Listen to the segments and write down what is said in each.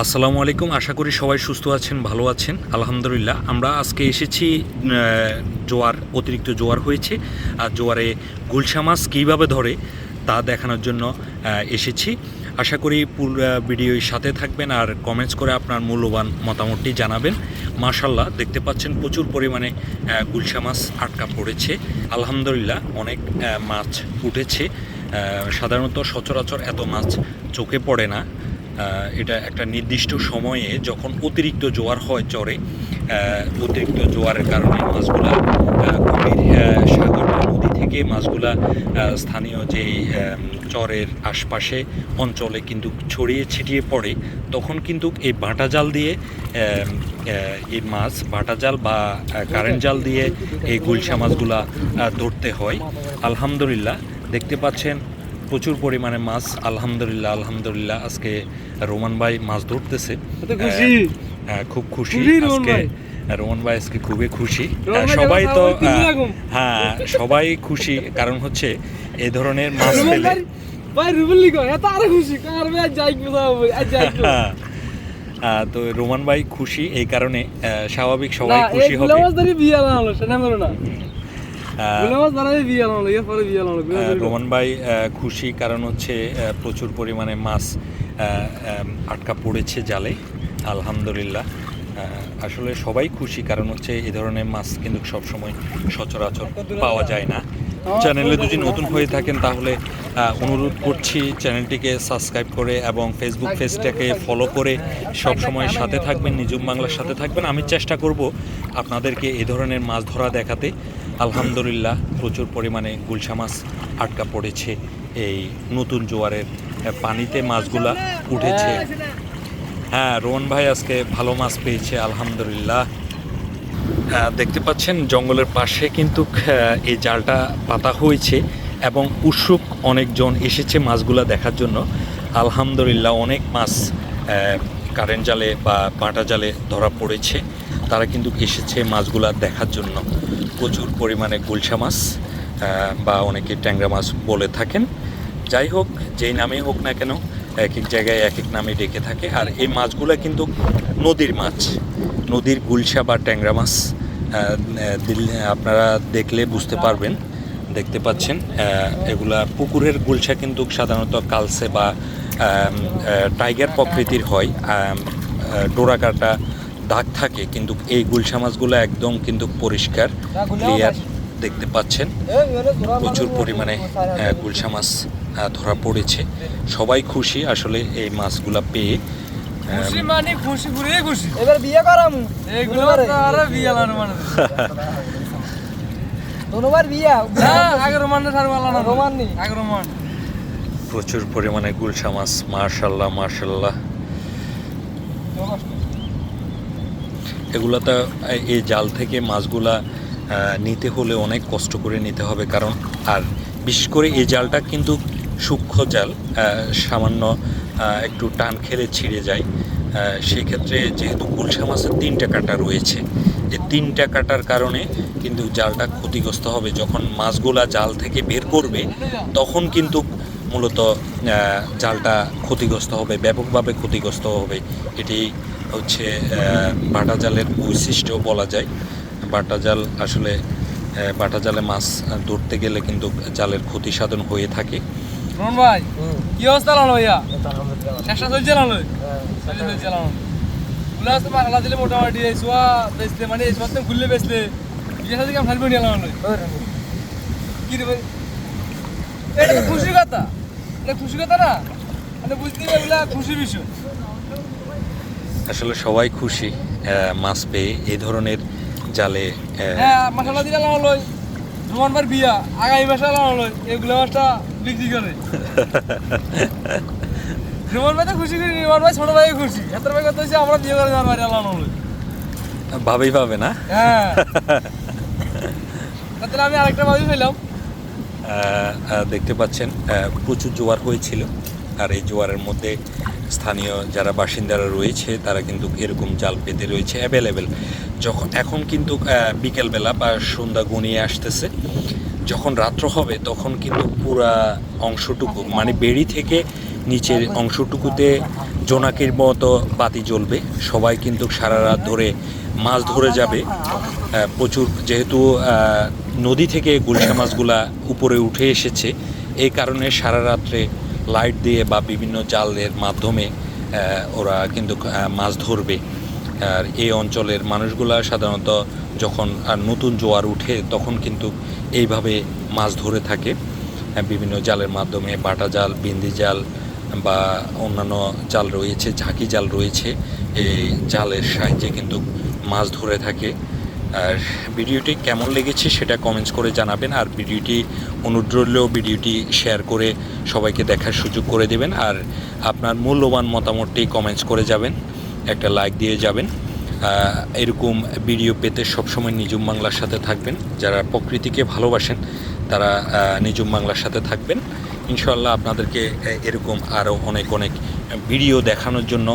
আসসালামু আলাইকুম। আশা করি সবাই সুস্থ আছেন, ভালো আছেন। আলহামদুলিল্লাহ, আমরা আজকে এসেছি জোয়ার, অতিরিক্ত জোয়ার হয়েছে। আর জোয়ারে গুলশা মাছ কীভাবে ধরে তা দেখানোর জন্য এসেছি। আশা করি পুরো ভিডিওর সাথে থাকবেন আর কমেন্টস করে আপনার মূল্যবান মতামতটি জানাবেন। মাশাল্লাহ দেখতে পাচ্ছেন প্রচুর পরিমাণে গুলশা মাছ আটকা পড়েছে। আলহামদুলিল্লাহ, অনেক মাছ উঠেছে। সাধারণত সচরাচর এত মাছ চোখে পড়ে না। এটা একটা নির্দিষ্ট সময়ে যখন অতিরিক্ত জোয়ার হয় চরে অতিরিক্ত জোয়ারের কারণে মাছগুলা গভীর সাগর বা নদী থেকে মাছগুলা স্থানীয় যে চরের আশপাশে অঞ্চলে কিন্তু ছড়িয়ে ছিটিয়ে পড়ে, তখন কিন্তু এই বাঁটা জাল দিয়ে এই মাছ বাঁটা জাল বা কারেন্ট জাল দিয়ে এই গুলশা মাছগুলা ধরতে হয়। আলহামদুলিল্লাহ, দেখতে পাচ্ছেন প্রচুর পরিমাণে মাছ আলহামদুলিল্লাহ আলহামদুলিল্লাহ আজকে রোমান ভাই মাছ ধরতেছে। খুশি? হ্যাঁ, খুব খুশি আজকে। ভাই। রোমান ভাই আজকে খুবই খুশি। সবাই তো। হ্যাঁ সবাই খুশি। কারণ হচ্ছে এই ধরনের মাছ পেলে ভাই ভাই রুবেল এত আরও খুশি। কার ভাই যাই কোথাও আজ যাই হ্যাঁ, তো রোমান ভাই খুশি এই কারণে স্বাভাবিক সবাই খুশি হবে। রোমান ভাই খুশি কারণ হচ্ছে প্রচুর পরিমাণে মাছ আটকা পড়েছে জালে আলহামদুলিল্লাহ। আসলে সবাই খুশি কারণ হচ্ছে এই ধরনের মাছ কিন্তু সবসময় সচরাচর পাওয়া যায় না। চ্যানেলে যদি নতুন হয়ে থাকেন তাহলে অনুরোধ করছি চ্যানেলটিকে সাবস্ক্রাইব করে এবং ফেসবুক পেজটাকে ফলো করে সব সময় সাথে থাকবেন নিজুম বাংলার সাথে থাকবেন। আমি চেষ্টা করব আপনাদেরকে এ ধরনের মাছ ধরা দেখাতে। আলহামদুলিল্লাহ প্রচুর পরিমাণে গুলশা মাছ আটকা পড়েছে। এই নতুন জোয়ারের পানিতে মাছগুলা উঠেছে। হ্যাঁ রোহন ভাই আজকে ভালো মাছ পেয়েছে আলহামদুলিল্লাহ। আহ, দেখতে পাচ্ছেন জঙ্গলের পাশে কিন্তু এই জালটা পাতা হয়েছে এবং উৎসুক অনেকজন এসেছে মাছগুলা দেখার জন্য। আলহামদুলিল্লাহ অনেক মাছ কারেন্ট জালে বা পাটা জালে ধরা পড়েছে। তারা কিন্তু এসেছে মাছগুলা দেখার জন্য। প্রচুর পরিমাণে গুলশা মাছ বা অনেকে ট্যাংরা মাছ বলে থাকেন। যাই হোক, যেই নামেই হোক না কেন, এক এক জায়গায় এক এক নামে ডেকে থাকে। আর এই মাছগুলো কিন্তু নদীর মাছ, নদীর গুলশা বা ট্যাংরা মাছ আপনারা দেখলে বুঝতে পারবেন, দেখতে পাচ্ছেন এগুলা পুকুরের গুলশা কিন্তু সাধারণত কালসে বা টাইগার প্রকৃতির হয় ডোরাকাটা দাগ থাকে কিন্তু এই গুলশা মাছগুলো একদম কিন্তু পরিষ্কার ক্লিয়ার দেখতে পাচ্ছেন। প্রচুর পরিমাণে গুলশা মাছ ধরা পড়েছে। সবাই খুশি আসলে এই মাছগুলা পেয়ে। প্রচুর পরিমাণে মানে খুশি ঘুরে খুশি এবার বিয়ে করাম এইগুলো তো আরও বিয়ে আনানো মানে ধন্যবাদ বিয়া না আগে রোমান সার আলানো রোমান নি। আগে রোমান প্রচুর পরিমাণে গুলশা মাছ মার্শাল্লাহ মার্শাল্লাহ এগুলো তো এই- জাল থেকে মাছগুলা নিতে হলে অনেক কষ্ট করে নিতে হবে। কারণ আর বিশেষ করে এই জালটা কিন্তু সূক্ষ্ম জাল সামান্য একটু টান খেলে ছিঁড়ে যায়। আহ, সেই ক্ষেত্রে যেহেতু গুলশা মাছের তিনটা কাটা রয়েছে এই তিনটা কাটার কারণে কিন্তু জালটা ক্ষতিগ্রস্ত হবে। যখন মাছগুলা জাল থেকে বের করবে তখন কিন্তু মূলত জালটা ক্ষতিগ্রস্ত হবে ব্যাপকভাবে ক্ষতিগ্রস্ত হবে। এটি হচ্ছে বাটা জালের বৈশিষ্ট্য বলা যায়। বাটা জাল আসলে বাটা জালে মাছ ধরতে গেলে কিন্তু জালের ক্ষতি সাধন হয়ে থাকে। রোমান ভাই কি অবস্থা ভাইয়া? চেষ্টা চলছে লানো চলছে চলছে গুলা তো মাখলা দিলে মোটামুটি বেচলে মানে বেচলে ফেলবে নিয়ে কি রে ভাই? এটা খুশির কথা। এটা খুশির কথা না? মানে বুঝতে এগুলা বিষয়। আসলে সবাই খুশি মাছ পেয়ে এই ধরনের জালে হ্যাঁ মশলা দিলে বিয়া আগামী মাসে লানো লই এগুলো মাছটা বিক্রি করে। রোমান ভাই তো খুশি করি রোমান ভাই ছোট ভাই খুশি। এত ভাই কথা হচ্ছে আমরা বিয়ে করে যাওয়ার বাইরে লানো লই ভাবেই পাবে না? হ্যাঁ। তাহলে আমি আরেকটা ভাবি পেলাম। দেখতে পাচ্ছেন প্রচুর জোয়ার হয়েছিল। আর এই জোয়ারের মধ্যে স্থানীয় যারা বাসিন্দারা রয়েছে, তারা কিন্তু এরকম জাল পেতে রয়েছে অ্যাভেলেবেল যখন এখন কিন্তু বিকেলবেলা বা সন্ধ্যা গনিয়ে আসতেছে। যখন রাত্র হবে, তখন কিন্তু পুরা অংশটুকু মানে বেড়ি থেকে নিচের অংশটুকুতে জোনাকির মতো বাতি জ্বলবে। সবাই কিন্তু সারা রাত ধরে মাছ ধরে যাবে। প্রচুর যেহেতু নদী থেকে গুলশা মাছগুলা উপরে উঠে এসেছে, এই কারণে সারা রাত্রে লাইট দিয়ে বা বিভিন্ন জালের মাধ্যমে ওরা কিন্তু মাছ ধরবে। আর এই অঞ্চলের মানুষগুলা সাধারণত যখন নতুন জোয়ার উঠে, তখন কিন্তু এইভাবে মাছ ধরে থাকে। বিভিন্ন জালের মাধ্যমে বাটা জাল, বিন্দি জাল বা অন্যান্য জাল রয়েছে, ঝাঁকি জাল রয়েছে। এই জালের সাহায্যে কিন্তু মাছ ধরে থাকে। আর ভিডিওটি কেমন লেগেছে সেটা কমেন্টস করে জানাবেন। আর ভিডিওটি অনুদ্রলেও ভিডিওটি শেয়ার করে সবাইকে দেখার সুযোগ করে দেবেন। আর আপনার মূল্যবান মতামতটি কমেন্টস করে যাবেন, একটা লাইক দিয়ে যাবেন। এরকম ভিডিও পেতে সবসময় নিজুম বাংলার সাথে থাকবেন। যারা প্রকৃতিকে ভালোবাসেন, তারা নিজুম বাংলার সাথে থাকবেন। ইনশাল্লাহ আপনাদেরকে এরকম আরও অনেক অনেক ভিডিও দেখানোর জন্য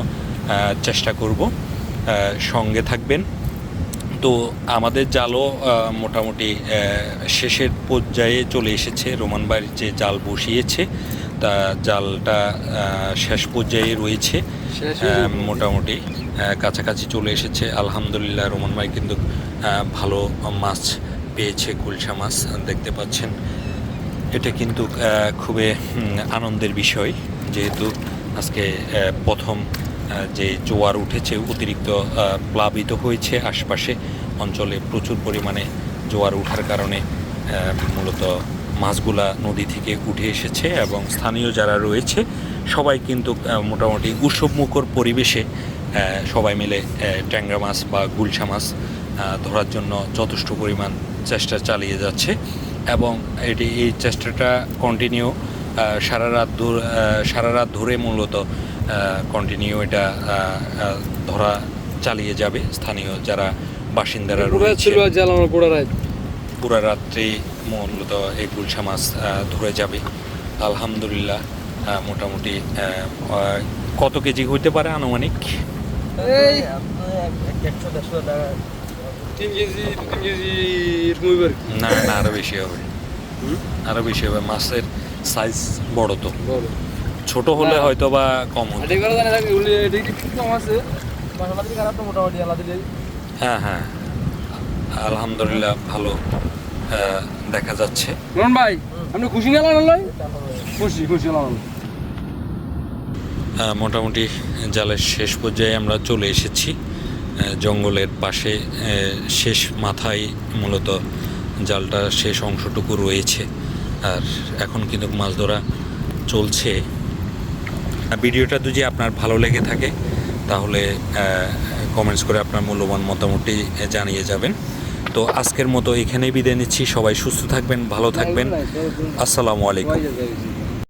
চেষ্টা করব। সঙ্গে থাকবেন। তো আমাদের জালও মোটামুটি শেষের পর্যায়ে চলে এসেছে। রোমান বাড়ির যে জাল বসিয়েছে তা জালটা শেষ পর্যায়ে রয়েছে। মোটামুটি কাছাকাছি চলে এসেছে। আলহামদুলিল্লাহ রোমান ভাই কিন্তু ভালো মাছ পেয়েছে কুলসা মাছ দেখতে পাচ্ছেন। এটা কিন্তু খুবই আনন্দের বিষয় যেহেতু আজকে প্রথম যে জোয়ার উঠেছে, অতিরিক্ত প্লাবিত হয়েছে আশপাশে। অঞ্চলে প্রচুর পরিমাণে জোয়ার ওঠার কারণে মূলত মাছগুলা নদী থেকে উঠে এসেছে এবং স্থানীয় যারা রয়েছে, সবাই কিন্তু মোটামুটি উৎসবমুখর পরিবেশে সবাই মিলে ট্যাংরা মাছ বা গুলশা মাছ ধরার জন্য যথেষ্ট পরিমাণ চেষ্টা চালিয়ে যাচ্ছে এবং এটি, এই চেষ্টাটা কন্টিনিউ সারা রাত সারা রাত ধরে মূলত কন্টিনিউ এটা ধরা চালিয়ে যাবে। স্থানীয় যারা বাসিন্দারা পুরো ছিল জ্বালানো পুরো রাত পুরা রাত্রি মূলত এই গুলশা মাছ ধরে যাবে। আলহামদুলিল্লাহ মোটামুটি কত কেজি হইতে পারে আনুমানিক? এই তিন কেজি তিন কেজি। না না আরও বেশি হবে। আরও বেশি হবে। মাছের সাইজ বড় তো। বলো ছোট হলে হয়তো বা কম হতো। হ্যাঁ হ্যাঁ। আলহামদুলিল্লাহ ভালো দেখা যাচ্ছে। রন ভাই আপনি খুশি না খুশি খুশি লাগানো মোটামুটি জালের শেষ পর্যায়ে আমরা চলে এসেছি। জঙ্গলের পাশে শেষ মাথায় মূলত জালটা শেষ অংশটুকু রয়েছে। আর এখন কিন্তু মাছ ধরা চলছে। ভিডিওটা যদি আপনার ভালো লেগে থাকে তাহলে কমেন্টস করে আপনার মূল্যবান মতামতটি জানিয়ে যাবেন। তো আজকের মতো এখানেই বিদায় নিচ্ছি। সবাই সুস্থ থাকবেন ভালো থাকবেন। আসসালামু আলাইকুম।